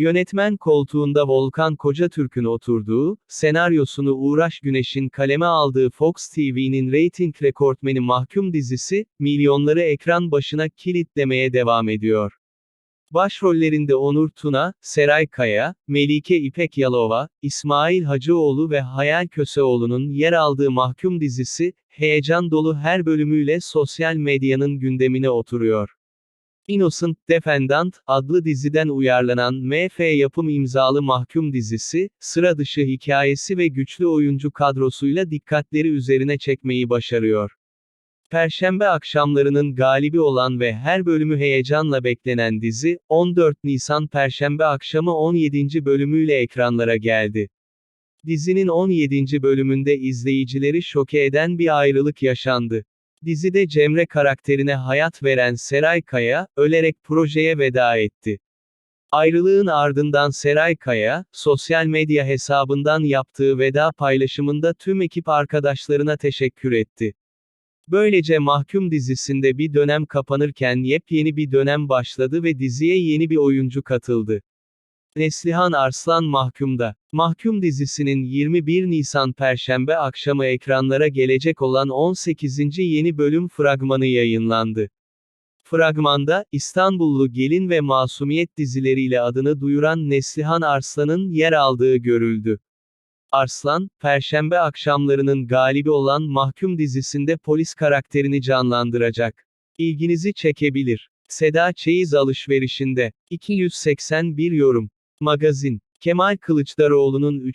Yönetmen koltuğunda Volkan Kocatürk'ün oturduğu, senaryosunu Uğraş Güneş'in kaleme aldığı Fox TV'nin reyting rekortmeni Mahkum dizisi, milyonları ekran başına kilitlemeye devam ediyor. Başrollerinde Onur Tuna, Seray Kaya, Melike İpek Yalova, İsmail Hacıoğlu ve Hayal Köseoğlu'nun yer aldığı Mahkum dizisi, heyecan dolu her bölümüyle sosyal medyanın gündemine oturuyor. Innocent Defendant adlı diziden uyarlanan MF Yapım imzalı Mahkum dizisi, sıra dışı hikayesi ve güçlü oyuncu kadrosuyla dikkatleri üzerine çekmeyi başarıyor. Perşembe akşamlarının galibi olan ve her bölümü heyecanla beklenen dizi, 14 Nisan Perşembe akşamı 17. bölümüyle ekranlara geldi. Dizinin 17. bölümünde izleyicileri şoke eden bir ayrılık yaşandı. Dizide Cemre karakterine hayat veren Seray Kaya, ölerek projeye veda etti. Ayrılığın ardından Seray Kaya, sosyal medya hesabından yaptığı veda paylaşımında tüm ekip arkadaşlarına teşekkür etti. Böylece Mahkum dizisinde bir dönem kapanırken yepyeni bir dönem başladı ve diziye yeni bir oyuncu katıldı. Neslihan Arslan Mahkum'da. Mahkum dizisinin 21 Nisan Perşembe akşamı ekranlara gelecek olan 18. yeni bölüm fragmanı yayınlandı. Fragmanda, İstanbullu Gelin ve Masumiyet dizileriyle adını duyuran Neslihan Arslan'ın yer aldığı görüldü. Arslan, Perşembe akşamlarının galibi olan Mahkum dizisinde polis karakterini canlandıracak. İlginizi çekebilir. Seda Çeyiz alışverişinde. 281 yorum. Magazin. Kemal Kılıçdaroğlu'nun